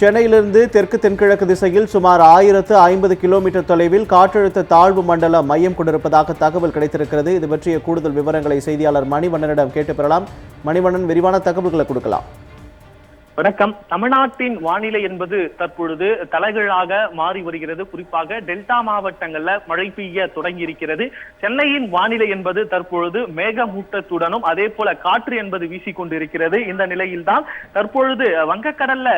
சென்னையிலிருந்து தெற்கு தென்கிழக்கு திசையில் சுமார் ஆயிரத்து ஐம்பது கிலோமீட்டர் தொலைவில் காற்றழுத்த தாழ்வு மண்டலம் மையம் கொண்டிருப்பதாக தகவல் கிடைத்திருக்கிறது. இது பற்றிய கூடுதல் விவரங்களை செய்தியாளர் மணிவண்ணனிடம் கேட்டு பெறலாம். மணிவண்ணன் விரிவான தகவல்களை கொடுக்கலாம். வணக்கம். தமிழ்நாட்டின் வானிலை என்பது தற்பொழுது தலைகளாக மாறி வருகிறது. குறிப்பாக டெல்டா மாவட்டங்கள்ல மழை பெய்ய தொடங்கி இருக்கிறது சென்னையின் வானிலை என்பது தற்பொழுது மேகமூட்டத்துடனும் அதே போல காற்று என்பது வீசிக்கொண்டிருக்கிறது. இந்த நிலையில்தான் தற்பொழுது வங்கக்கடல்ல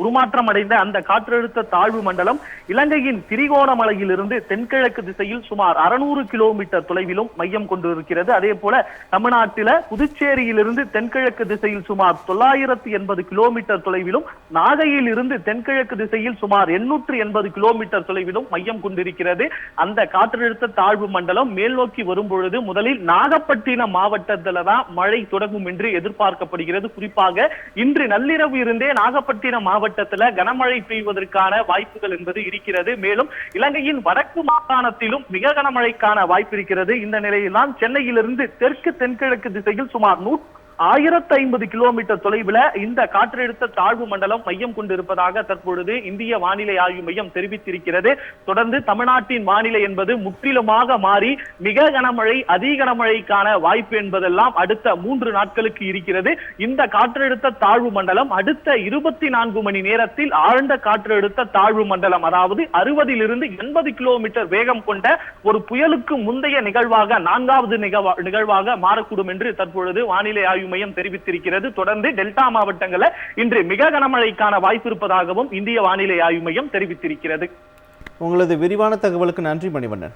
உருமாற்றம் அடைந்த அந்த காற்றழுத்த தாழ்வு மண்டலம் இலங்கையின் திரிகோணமலையிலிருந்து தென்கிழக்கு திசையில் சுமார் அறுநூறு கிலோமீட்டர் தொலைவிலும் மையம் கொண்டிருக்கிறது. அதே போல தமிழ்நாட்டில புதுச்சேரியிலிருந்து தென்கிழக்கு திசையில் சுமார் தொள்ளாயிரத்தி எண்பது கிலோமீட்டர் தொலைவிலும் நாகையில் இருந்து தென்கிழக்கு திசையில் சுமார் எண்ணூற்று எண்பது கிலோமீட்டர் தொலைவிலும் மையம் கொண்டிருக்கிறது. அந்த காற்றழுத்த தாழ்வு மண்டலம் மேல் நோக்கி வரும் பொழுது முதலில் நாகப்பட்டினம் மாவட்டத்தில் தான் மழை தொடங்கும் என்று எதிர்பார்க்கப்படுகிறது. குறிப்பாக இன்று நள்ளிரவு இருந்தே நாகப்பட்டினம் மாவட்டத்தில் கனமழை பெய்வதற்கான வாய்ப்புகள் என்பது இருக்கிறது. மேலும் இலங்கையின் வடக்கு மாகாணத்திலும் மிக கனமழைக்கான வாய்ப்பு இருக்கிறது. இந்த நிலையில்தான் சென்னையிலிருந்து தெற்கு தென்கிழக்கு திசையில் சுமார் நூற்று ஆயிரத்தி ஐம்பது கிலோமீட்டர் தொலைவில் இந்த காற்றழுத்த தாழ்வு மண்டலம் மையம் கொண்டிருப்பதாக தற்பொழுது இந்திய வானிலை ஆய்வு மையம் தெரிவித்திருக்கிறது. தொடர்ந்து தமிழ்நாட்டின் வானிலை என்பது முற்றிலுமாக மாறி மிக கனமழை அதி கனமழைக்கான வாய்ப்பு என்பதெல்லாம் அடுத்த மூன்று நாட்களுக்கு இருக்கிறது. இந்த காற்றழுத்த தாழ்வு மண்டலம் அடுத்த இருபத்தி நான்கு மணி நேரத்தில் ஆழ்ந்த காற்றழுத்த தாழ்வு மண்டலம் அதாவது அறுபதிலிருந்து எண்பது கிலோமீட்டர் வேகம் கொண்ட ஒரு புயலுக்கு முந்தைய நிகழ்வாக நான்காவது நிகழ்வாக மாறக்கூடும் என்று தற்பொழுது வானிலை ஆய்வு ஆய்வு மையம் தெரிவித்திருக்கிறது. தொடர்ந்து டெல்டா மாவட்டங்களில் இன்று மிக கனமழைக்கான வாய்ப்பு இருப்பதாகவும் இந்திய வானிலை ஆய்வு மையம் தெரிவித்திருக்கிறது. உங்களது விரிவான தகவலுக்கு நன்றி மணிவண்ணன்.